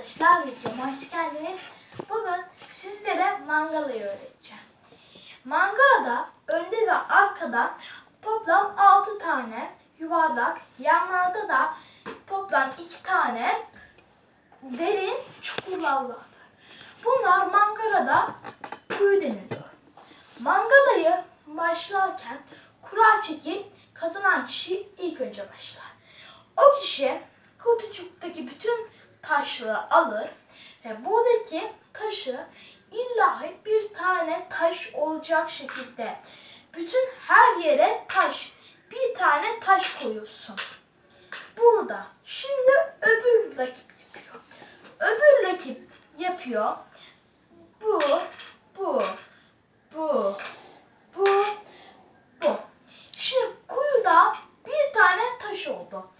arkadaşlar videoma hoş geldiniz. Bugün sizlere mangalayı öğreteceğim. Mangalada önde ve arkada toplam 6 tane yuvarlak, yanlarda da toplam 2 tane derin çukurlar vardır. Bunlar mangalada kuyu deniliyor. Mangalayı başlarken kura çekip kazanan kişi ilk önce başlar. O kişi kutucuktaki bütün taşları alır ve buradaki taşı illa bir tane taş olacak şekilde bütün her yere taş bir tane taş koyuyorsun. Burada şimdi öbür rakip yapıyor. Öbür rakip yapıyor. Bu, bu, bu, bu, bu. Şimdi kuyuda bir tane taş oldu.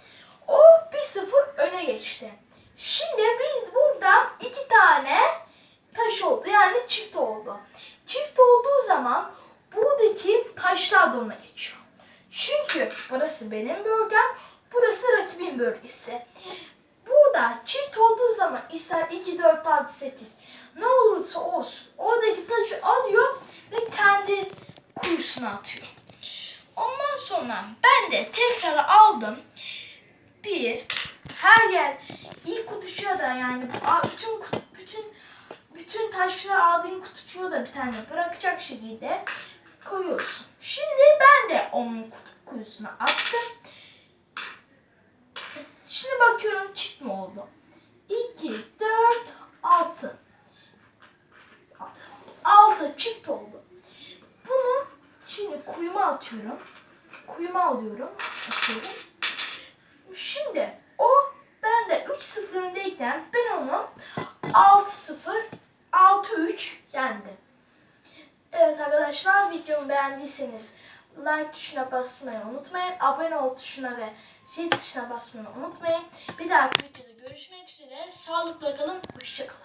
O 1-0 öne geçti. Şimdi biz buradan iki tane taş oldu. Yani çift oldu. Çift olduğu zaman buradaki taşlar da ona geçiyor. Çünkü burası benim bölgem, burası rakibin bölgesi. Burada çift olduğu zaman ister 2, 4, 6, 8 ne olursa olsun oradaki taşı alıyor ve kendi kuyusuna atıyor. Ondan sonra ben de tekrar aldım. Bir, her yer ilk kutucuğa da yani bütün bütün bütün taşları aldığın kutucuğa da bir tane bırakacak şekilde koyuyorsun. Şimdi ben de onun kut- kuyusuna attım. Şimdi bakıyorum çift mi oldu? 2, 4, 6. 6 çift oldu. Bunu şimdi kuyuma atıyorum. Kuyuma alıyorum. Atıyorum. Şimdi o ben de 3-0 öndeyken ben onu 6-0 6-3 yendim. Evet arkadaşlar videomu beğendiyseniz like tuşuna basmayı unutmayın. Abone ol tuşuna ve zil tuşuna basmayı unutmayın. Bir dahaki videoda görüşmek üzere. Sağlıkla kalın. Hoşçakalın.